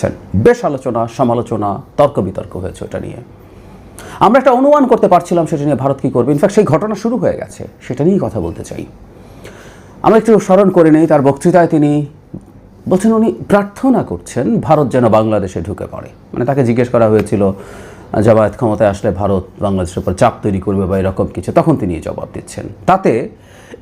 করছেন বেশ আলোচনা, সমালোচনা তর্ক বিতর্ক হয়েছে ওটা নিয়ে। আমরা একটা অনুমান করতে পারছিলাম সেটা নিয়ে ভারত কী করবে। ইনফ্যাক্ট সেই ঘটনা শুরু হয়ে গেছে, সেটা নিয়েই কথা বলতে চাই। আমরা একটু স্মরণ করে নেই, তার বক্তৃতায় তিনি বলছেন, উনি প্রার্থনা করছেন ভারত যেন বাংলাদেশে ঢুকে পড়ে। মানে তাকে জিজ্ঞেস করা হয়েছিল, জামায়াত ক্ষমতায় আসলে ভারত বাংলাদেশের উপর চাপ তৈরি করবে বা এরকম কিছু? তখন তিনি জবাব দিচ্ছেন, তাতে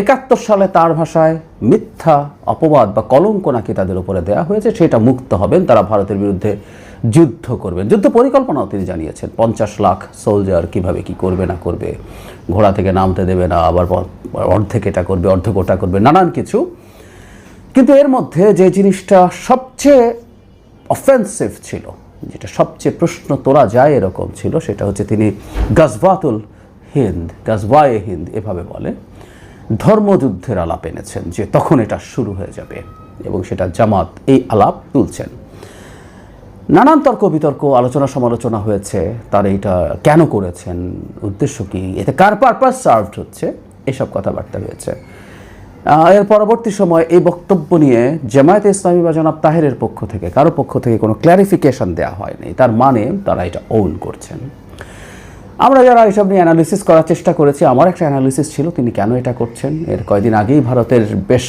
একাত্তর সালে তার ভাষায় মিথ্যা, অপবাদ বা কলঙ্ক নাকি তাদের উপরে দেওয়া হয়েছে, সেটা মুক্ত হবেন, তারা ভারতের বিরুদ্ধে যুদ্ধ করবেন। যুদ্ধ পরিকল্পনাও তিনি জানিয়েছেন, পঞ্চাশ লাখ সোলজার কীভাবে কি করবে না করবে, ঘোড়া থেকে নামতে দেবে না, আবার অর্ধেক এটা করবে, অর্ধেক ওটা করবে, নানান কিছু। কিন্তু এর মধ্যে যে জিনিসটা সবচেয়ে অফেন্সিভ ছিল, যেটা সবচেয়ে প্রশ্ন তোলা যায় এরকম ছিল, সেটা হচ্ছে তিনি গাজবাতুল হিন্দ গাজবায়ে হিন্দ এভাবে বলে। ধর্মযুদ্ধের আলাপ এনেছেন যে তখন এটা শুরু হয়ে যাবে এবং সেটা জামাত এই আলাপ তুলছেন। নানান তর্ক বিতর্ক, আলোচনা সমালোচনা হয়েছে, তার এইটা কেন করেছেন, উদ্দেশ্য কি, এতে কার পারপাস সার্ভড হচ্ছে, এসব কথাবার্তা হয়েছে। এর পরবর্তী সময় এই বক্তব্য নিয়ে জামায়াতে ইসলামী বা জনাব তাহেরের পক্ষ থেকে, কারও পক্ষ থেকে কোনো ক্ল্যারিফিকেশন দেওয়া হয়নি। তার মানে তারা এটা ওন করছেন। আমরা যারা এসব নিয়ে অ্যানালিসিস করার চেষ্টা করেছি, আমার একটা অ্যানালিসিস ছিল, তিনি কেন এটা করছেন? এর কয়দিন আগেই ভারতের বেশ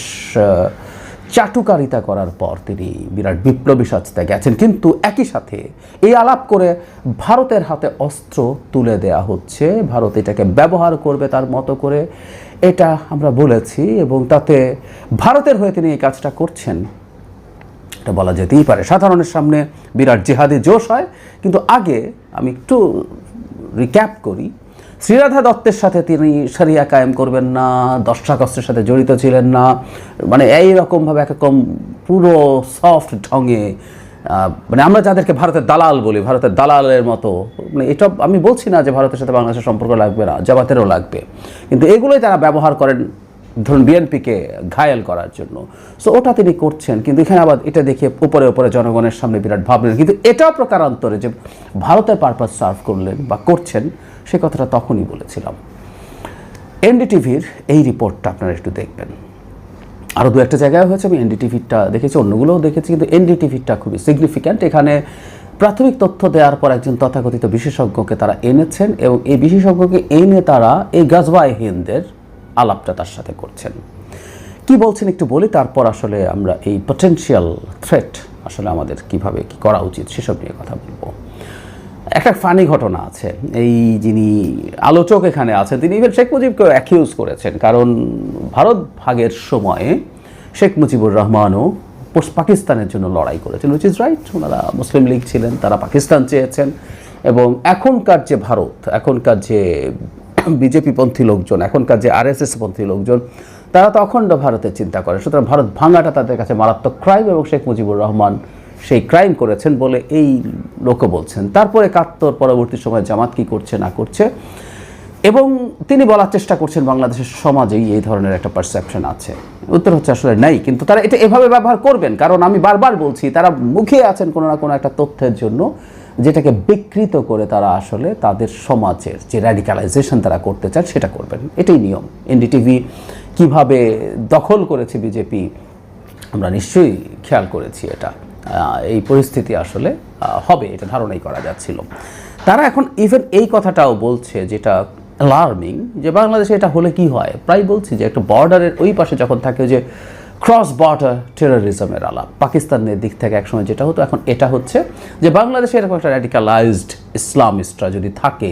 চাটুকারিতা করার পর তিনি বিরাট বিপ্লবী সাজতে গেছেন। কিন্তু একই সাথে এই আলাপ করে ভারতের হাতে অস্ত্র তুলে দেয়া হচ্ছে। ভারত এটাকে ব্যবহার করবে তার মতো করে, এটা আমরা বলেছি এবং তাতে ভারতের হয়ে তিনি এই কাজটা করছেন। এটা বলা যেতেই পারে। সাধারণের সামনে বিরাট জেহাদি জোশ হয়। কিন্তু আগে আমি একটু রিক্যাপ করি। শ্রীরাধা দত্তের সাথে তিনি সারিয়া কায়েম করবেন না কষ্টের সাথে জড়িত ছিলেন না। মানে এই রকমভাবে একরকম পুরো সফট ঢঙে মানে আমরা যাদেরকে ভারতের দালাল বলি, ভারতের দালালের মতো মানে এটা আমি বলছি না যে ভারতের সাথে বাংলাদেশের সম্পর্ক লাগবে না জবাতেরও লাগবে। কিন্তু এগুলোই তারা ব্যবহার করেন ধরুন বিএনপিকে ঘায়েল করার জন্য। সো ওটা তিনি করছেন, কিন্তু এখানে আবার এটা দেখে উপরে উপরে জনগণের সামনে বিরাট ভাবলেন কিন্তু এটাও প্রকারান্তরে যে ভারতের পারপাস সার্ভ করলেন বা করছেন, সে কথাটা তখনই বলেছিলাম। এনডিটিভির এই রিপোর্টটা আপনারা একটু দেখবেন। আরও দু একটা জায়গায় হয়েছে, আমি এনডিটিভিটা দেখেছি, অন্যগুলোও দেখেছি, কিন্তু এনডিটিভিটা খুবই সিগনিফিক্যান্ট এখানে প্রাথমিক তথ্য দেওয়ার পর একজন তথাকথিত বিশেষজ্ঞকে তারা এনেছেন এবং এই বিশেষজ্ঞকে এনে তারা এই গাজবাই হিন্দের আলাপটা তার সাথে করছেন। কি বলছেন একটু বলি, তারপর আসলে আমরা এই পটেনশিয়াল থ্রেট আসলে আমাদের কীভাবে কি করা উচিত সেসব নিয়ে কথা বলব। একটা ফানি ঘটনা আছে, এই যিনি আলোচক এখানে আছেন, তিনি ইভেন শেখ মুজিবকে অ্যাকিউজ করেছেন, কারণ ভারত ভাগের সময়ে শেখ মুজিবুর রহমানও পাকিস্তানের জন্য লড়াই করেছেন উইচ ইজ রাইট ওনারা মুসলিম লীগ ছিলেন, তারা পাকিস্তান চেয়েছেন, এবং এখনকার যে ভারত, এখনকার যে বিজেপি পন্থী লোকজন, এখনকার যে আরএসএস পন্থী লোকজন, তারা তো অখণ্ড ভারতের চিন্তা করে। সুতরাং ভারত ভাঙাটা তাদের কাছে মারাত্মক ক্রাইম এবং শেখ মুজিবুর রহমান সেই ক্রাইম করেছেন বলে এই লোকও বলছেন। তারপরে একাত্তর পরবর্তী সময় জামাত কি করছে না করছে এবং তিনি বলার চেষ্টা করছেন বাংলাদেশের সমাজেই এই ধরনের একটা পারসেপশন আছে। উত্তর হচ্ছে আসলে নেই, কিন্তু তারা এটা এভাবে ব্যবহার করবেন, কারণ আমি বারবার বলছি, তারা মুখে আছেন কোনো না কোনো একটা তথ্যের জন্য। যেটাকে বিকৃত করে তারা আসলে তাদের সমাজের যে র্যাডিক্যালাইজেশন তারা করতে চায় সেটা করবেন। এটাই নিয়ম। এনডিটিভি কীভাবে দখল করেছে বিজেপি, আমরা নিশ্চয়ই খেয়াল করেছি এটা। এই পরিস্থিতি আসলে হবে, এটা ধারণাই করা যাচ্ছিল। তারা এখন ইভেন এই কথাটাও বলছে যেটা অ্যালার্মিং যে বাংলাদেশে এটা হলে কি হয়? প্রায় বলছি যে একটা বর্ডারের ওই পাশে যখন থাকে যে ক্রস বর্ডার টেরোরিজমের আলাপ। পাকিস্তানের দিক থেকে একসময় যেটা হতো, এখন এটা হচ্ছে যে বাংলাদেশে এরকম একটা র্যাডিকালাইজড ইসলামিস্টরা যদি থাকে,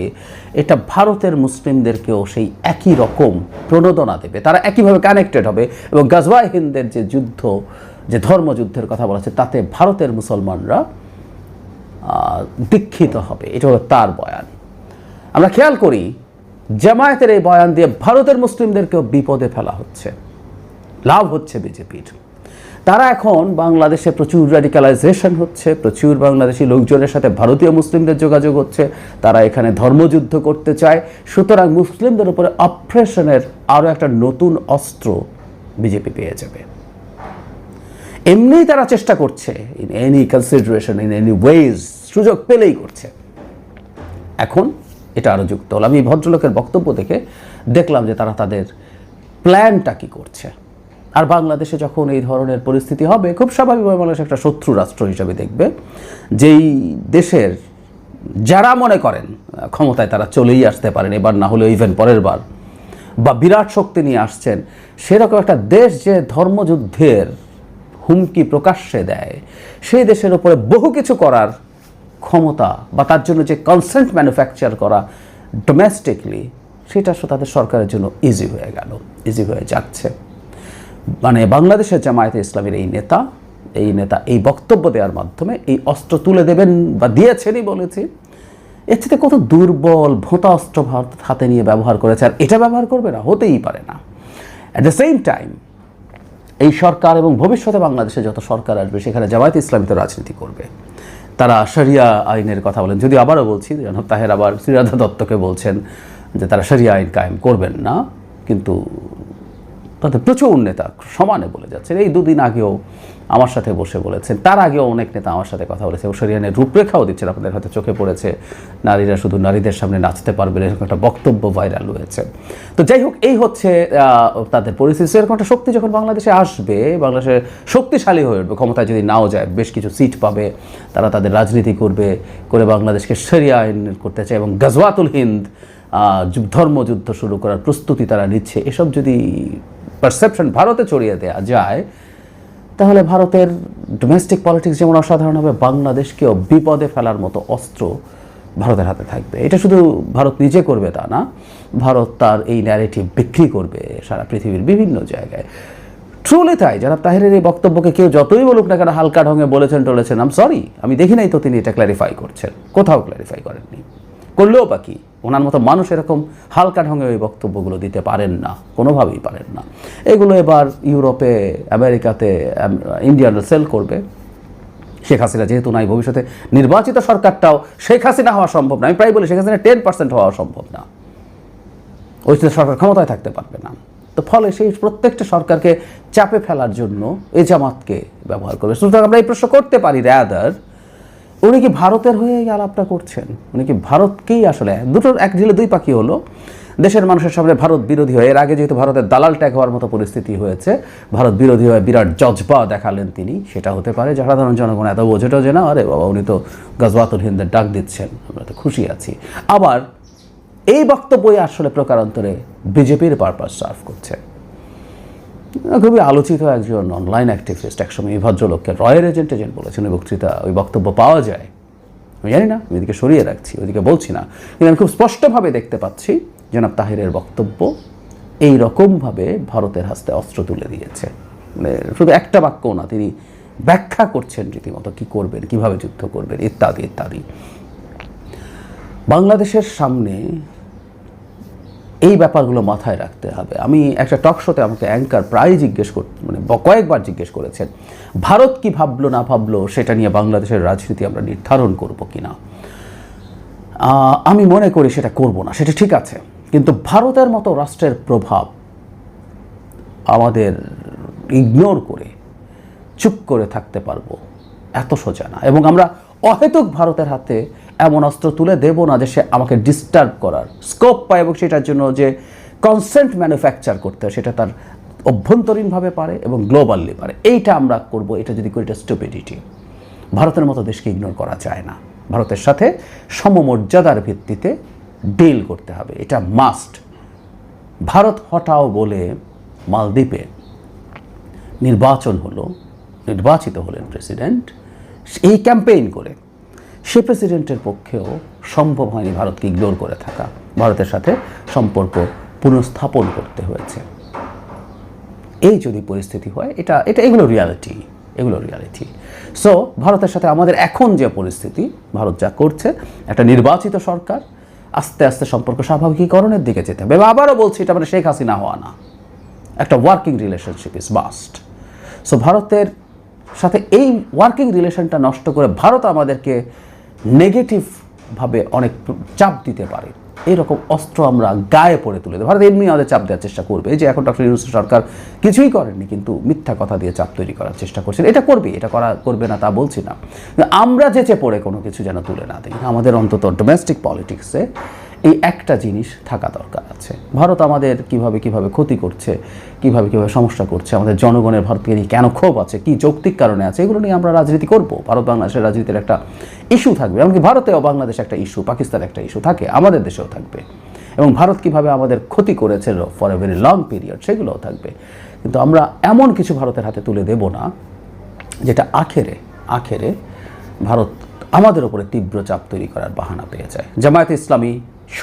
এটা ভারতের মুসলিমদেরকেও সেই একই রকম প্রণোদনা দেবে। তারা একইভাবে কানেক্টেড হবে এবং গাজওয়াই হিন্দের যে যুদ্ধ, যে ধর্মযুদ্ধের কথা বলা হচ্ছে, তাতে ভারতের মুসলমানরা দীক্ষিত হবে। এটা হলো তার বয়ান। আমরা খেয়াল করি, জামায়াতের এই বয়ান দিয়ে ভারতের মুসলিমদেরকেও বিপদে ফেলা হচ্ছে। লাভ হচ্ছে বিজেপির। তারা এখন বাংলাদেশে প্রচুর র্যাডিক্যালাইজেশন হচ্ছে, প্রচুর বাংলাদেশি লোকজনের সাথে ভারতীয় মুসলিমদের যোগাযোগ হচ্ছে, তারা এখানে ধর্মযুদ্ধ করতে চায়। সুতরাং মুসলিমদের উপরে অপ্রেশনের আরও একটা নতুন অস্ত্র বিজেপি পেয়ে যাবে। এমনিই তারা চেষ্টা করছে in any consideration in any ways সুযোগ পেলেই করছে। এখন এটা আরও যুক্ত হলো। আমি ভদ্রলোকের বক্তব্য দেখে দেখলাম যে তারা তাদের প্ল্যানটা কি করছে। আর বাংলাদেশে যখন এই ধরনের পরিস্থিতি হবে, খুব স্বাভাবিকভাবে বাংলাদেশ একটা শত্রু রাষ্ট্র হিসাবে দেখবে। যেই দেশের যারা মনে করেন, ক্ষমতায় তারা চলেই আসতে পারেন, এবার না হলে ইভেন পরের বার, বা বিরাট শক্তি নিয়ে আসছেন, সেরকম একটা দেশ যে ধর্মযুদ্ধের হুমকি প্রকাশ্যে দেয়, সেই দেশের উপরে বহু কিছু করার ক্ষমতা, বা তার জন্য যে কনসেন্ট ম্যানুফ্যাকচার করা ডোমেস্টিকলি সেটা তাদের সরকারের জন্য ইজি হয়ে গেল ইজি হয়ে যাচ্ছে। মানে বাংলাদেশের জামায়াতে ইসলামের এই নেতা এই নেতা, এই বক্তব্য দেওয়ার মাধ্যমে এই অস্ত্র তুলে দেবেন বা দিয়েছেনই বলেছি। এর থেকে কত দুর্বল ভোঁতা অস্ত্র ভারত হাতে নিয়ে ব্যবহার করেছে আর এটা ব্যবহার করবে না, হতেই পারে না। অ্যাট দ্য সেম টাইম এই সরকার এবং ভবিষ্যতে বাংলাদেশে যত সরকার আসবে, সেখানে জামায়াত ইসলামী তো রাজনীতি করবে। তারা শরিয়া আইনের কথা বলেন। যদি আবারও বলছি, জনাব তাহের আবার শ্রীরাধা দত্তকে বলছেন যে তারা শরিয়া আইন কায়েম করবেন না, কিন্তু তাদের প্রচুর নেতা সমানে বলে যাচ্ছেন। এই দুদিন আগেও আমার সাথে বসে বলেছেন। তার আগেও অনেক নেতা আমার সাথে কথা বলেছে ও শরিয়ানের রূপরেখাও দিচ্ছেন। আপনাদের হয়তো চোখে পড়েছে, নারীরা শুধু নারীদের সামনে নাচতে পারবে এরকম একটা বক্তব্য ভাইরাল হয়েছে। তো যাই হোক, এই হচ্ছে তাদের পরিস্থিতি। এরকম একটা শক্তি যখন বাংলাদেশে আসবে, বাংলাদেশে শক্তিশালী হয়ে উঠবে, ক্ষমতায় যদি নাও যায়, বেশ কিছু সিট পাবে, তারা তাদের রাজনীতি করবে, করে বাংলাদেশকে সেরিয়া আইন করতে চায় এবং গজওয়াতুল হিন্দ ধর্মযুদ্ধ শুরু করার প্রস্তুতি তারা নিচ্ছে। এসব যদি পারসেপশন ভারতে ছড়িয়ে দেওয়া যায়, তাহলে ভারতের ডোমেস্টিক পলিটিক্স যেমন অসাধারণ হবে, বাংলাদেশকেও বিপদে ফেলার মতো অস্ত্র ভারতের হাতে থাকবে। এটা শুধু ভারত নিজে করবে তা না, ভারত তার এই ন্যারেটিভ বিক্রি করবে সারা পৃথিবীর বিভিন্ন জায়গায়। ট্রুলি তাই যারা তাহেরের এই বক্তব্যকে কেউ যতই বলুক না কেন হালকা ঢঙে বলেছেন টলেছেন আম সরি আমি দেখি নাই তো তিনি এটা ক্ল্যারিফাই করছেন, কোথাও ক্ল্যারিফাই করেননি। করলেও বা কি? ওনার মতো মানুষ এরকম হালকা ঢঙে ওই বক্তব্যগুলো দিতে পারেন না, কোনোভাবেই পারেন না। এগুলো এবার ইউরোপে, আমেরিকাতে, আম- ইন্ডিয়ানরা সেল করবে। শেখ হাসিনা যেহেতু নাই, ভবিষ্যতে নির্বাচিত সরকারটাও শেখ হাসিনা হওয়া সম্ভব না। আমি প্রায় বলি, শেখ হাসিনা টেন পার্সেন্ট হওয়া সম্ভব না। ওই সরকার ক্ষমতায় থাকতে পারবে না। তো ফলে সেই প্রত্যেকটা সরকারকে চাপে ফেলার জন্য এ জামাতকে ব্যবহার করবে। সুতরাং আমরা এই প্রশ্ন করতে পারি র্যাদার উনি কি ভারতের হয়ে আলাপটা করছেন? উনি কি ভারতকেই আসলে, দুটোর এক ঢিলে দুই পাখি হলো। দেশের মানুষের সামনে ভারত বিরোধী হয়ে, এর আগে যেহেতু ভারতের দালাল ট্যাগ হওয়ার মতো পরিস্থিতি হয়েছে, ভারত বিরোধী হয়ে বিরাট জজবা দেখালেন তিনি। সেটা হতে পারে যে সাধারণ জনগণ এত বোঝে টোঝে না, আরে বাবা, উনি তো গজবাতুল হিন্দের ডাক দিচ্ছেন, আমরা তো খুশি আছি। আবার এই বক্তব্যই আসলে প্রকারান্তরে বিজেপির পারপাস সার্ভ করছে। খুবই আলোচিত একজন অনলাইন অ্যাক্টিভিস্ট একসময় এই ভদ্রলোককে রয়্যাল এজেন্ট এজেন্ট বলেছেন ওই বক্তৃতা ওই বক্তব্য পাওয়া যায়। আমি জানি না, আমি এদিকে সরিয়ে রাখছি ওইদিকে বলছি না। কিন্তু আমি খুব স্পষ্টভাবে দেখতে পাচ্ছি জনাব তাহিরের বক্তব্য এই রকমভাবে ভারতের হাতে অস্ত্র তুলে দিয়েছে। মানে শুধু একটা বাক্য না, তিনি ব্যাখ্যা করছেন রীতিমতো, কি করবেন, কীভাবে যুদ্ধ করবেন, ইত্যাদি ইত্যাদি। বাংলাদেশের সামনে এই ব্যাপারগুলো মাথায় রাখতে হবে। আমি একটা টক শোতে আমাকে অ্যাঙ্কার প্রায় জিজ্ঞেস কর মানে কয়েকবার জিজ্ঞেস করেছেন, ভারত কি ভাবলো না ভাবলো সেটা নিয়ে বাংলাদেশের রাজনীতি আমরা নির্ধারণ করব কি না আমি মনে করি সেটা করব না, সেটা ঠিক আছে। কিন্তু ভারতের মতো রাষ্ট্রের প্রভাব আমাদের ইগনোর করে, চুপ করে থাকতে পারব, এত সোজা না। এবং আমরা অহেতুক ভারতের হাতে এমন অস্ত্র তুলে দেব না যে সে আমাকে ডিস্টার্ব করার। স্কোপ পায় এবং সেটার জন্য যে কনসেন্ট ম্যানুফ্যাকচার করতে হয়, সেটা তার অভ্যন্তরীণভাবে পারে এবং গ্লোবালি পারে। এইটা আমরা করব, এটা যদি করি, এটা স্টুপিডিটি ভারতের মতো দেশকে ইগনোর করা যায় না। ভারতের সাথে সমমর্যাদার ভিত্তিতে ডিল করতে হবে, এটা মাস্ট ভারত হটাও বলে মালদ্বীপে নির্বাচন হলো, নির্বাচিত হলেন প্রেসিডেন্ট এই ক্যাম্পেইন করে। সে প্রেসিডেন্টের পক্ষেও সম্ভব হয়নি ভারতকে ইগনোর করে থাকা। ভারতের সাথে সম্পর্ক পুনঃস্থাপন করতে হয়েছে। এই যদি পরিস্থিতি হয়, এটা এটা এগুলো রিয়ালিটি এগুলো রিয়ালিটি সো ভারতের সাথে আমাদের এখন যে পরিস্থিতি, ভারত যা করছে, একটা নির্বাচিত সরকার, আস্তে আস্তে সম্পর্ক স্বাভাবিকীকরণের দিকে যেতে হবে। আবারও বলছি, এটা মানে শেখ হাসিনা হওয়া না। একটা working relationship is must so ভারতের সাথে এই ওয়ার্কিং রিলেশনটা নষ্ট করে ভারত আমাদেরকে নেগেটিভভাবে অনেক চাপ দিতে পারে। এরকম অস্ত্র আমরা গায়ে পড়ে তুলে দেবো। ভারত এমনি আমাদের চাপ দেওয়ার চেষ্টা করবে। যে এখন ডক্টর ইউনুস সরকার কিছুই করেননি, কিন্তু মিথ্যা কথা দিয়ে চাপ তৈরি করার চেষ্টা করছেন। এটা করবে, এটা করা করবে না তা বলছি না। আমরা যেচে পড়ে কোনো কিছু যেন তুলে না দিই। আমাদের অন্তত ডোমেস্টিক পলিটিক্সে এই একটা জিনিস থাকা দরকার আছে। ভারত আমাদের কীভাবে কীভাবে ক্ষতি করছে, কীভাবে কীভাবে সমস্যা করছে, আমাদের জনগণের ভারতকে নিয়ে কেন ক্ষোভ আছে, কি যৌক্তিক কারণে আছে, এগুলো নিয়ে আমরা রাজনীতি করব। ভারত বাংলাদেশের রাজনীতির একটা ইস্যু থাকবে, এমনকি ভারতেও বাংলাদেশ একটা ইস্যু পাকিস্তান একটা ইস্যু থাকে, আমাদের দেশেও থাকবে। এবং ভারত কীভাবে আমাদের ক্ষতি করেছে for a very long period সেগুলোও থাকবে। কিন্তু আমরা এমন কিছু ভারতের হাতে তুলে দেব না, যেটা আখেরে আখেরে ভারত আমাদের উপরে তীব্র চাপ তৈরি করার বাহানা পেয়ে যায়। জামায়াতে ইসলামী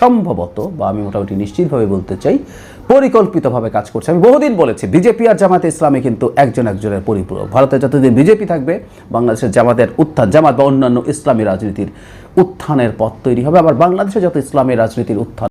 সম্ভবত, বা আমি মোটামুটি নিশ্চিতভাবে বলতে চাই, পরিকল্পিতভাবে কাজ করছে। আমি বহুদিন বলেছি, বিজেপি আর জামাতে ইসলামী কিন্তু একজন একজনের পরিপূরক। ভারতে যতদিন বিজেপি থাকবে, বাংলাদেশের জামাতের উত্থান, জামাত বা অন্যান্য ইসলামী রাজনীতির উত্থানের পথ তৈরি হবে। আবার বাংলাদেশে যত ইসলামী রাজনীতির উত্থান